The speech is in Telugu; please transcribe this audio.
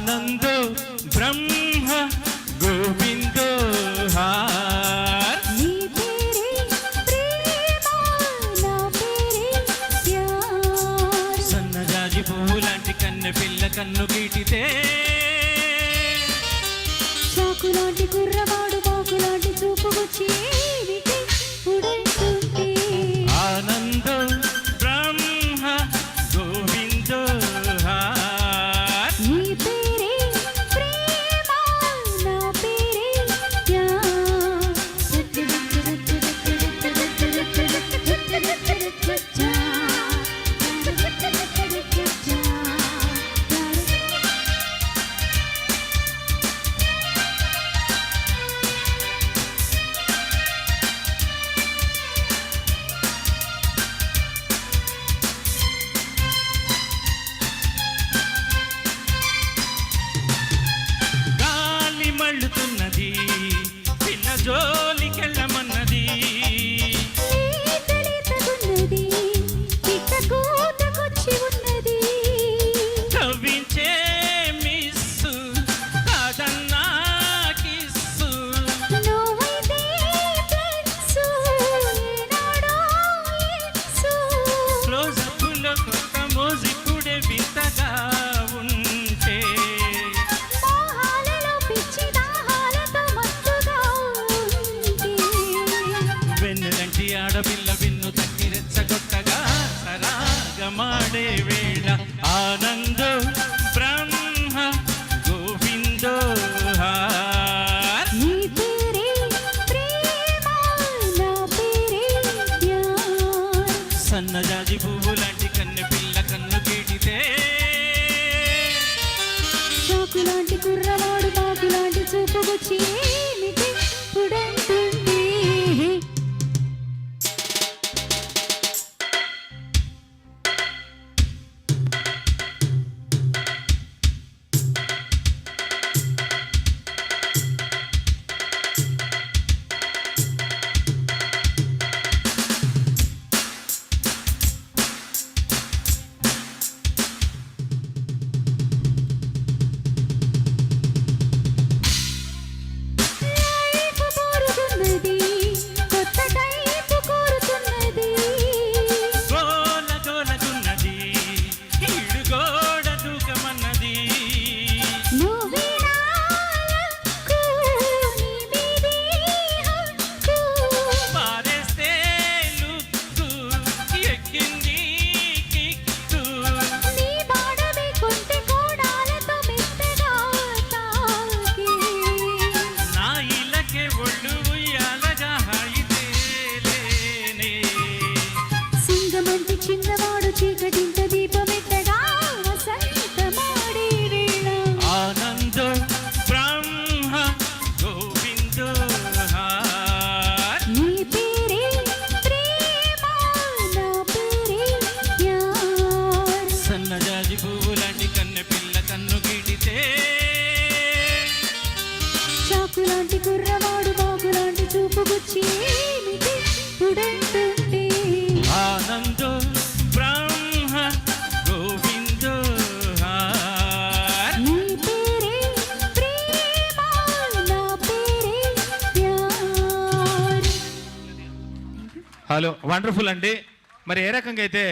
ఆనందో బ్రహ్మ గోవిందో సన్నజాజి పువ్వు లాంటి కన్నె పిల్ల కన్ను గీటితే. చాకు లాంటి కుర్రవాడు అల్లుతున్నది. చిన్న జోలికెళ్ళ మంచి ఆడపిల్ల విన్ను తట్టి రెచ్చగొట్టగా సరాగమాడే వేళ. ఆనంద బ్రహ్మ గోవిందో సన్నజాజి పువ్వు లాంటి కన్ను పిల్ల కన్ను కీడితే చాకులాంటి కుర్రవాడు బాకులాంటి ఇళ్ళకే ఒళ్ళు ఉయ్యాలగా హాయితే లేనే సింగమంటి చిన్నవాడు చీకటింత దీపమెట్టగా వసంతమాడే వేళ ఆనందో బ్రహ్మ గోవిందో నీ పేరే ప్రేమ నా పేరే ప్యార్ సన్నజాజి పువ్వు లాంటి కన్నె పిల్ల కన్ను గిడితే చాకులాంటి కుర్రవాడు బాగులాంటి చూపుకొచ్చి ఏమిటి? ఉడంటుంటే ఆనందో బ్రహ్మ గోవిందో నీ పేరే ప్రేమ నా పేరే ప్యార్. హలో వండర్ఫుల్ అండి. మరి ఏ రకంగా అయితే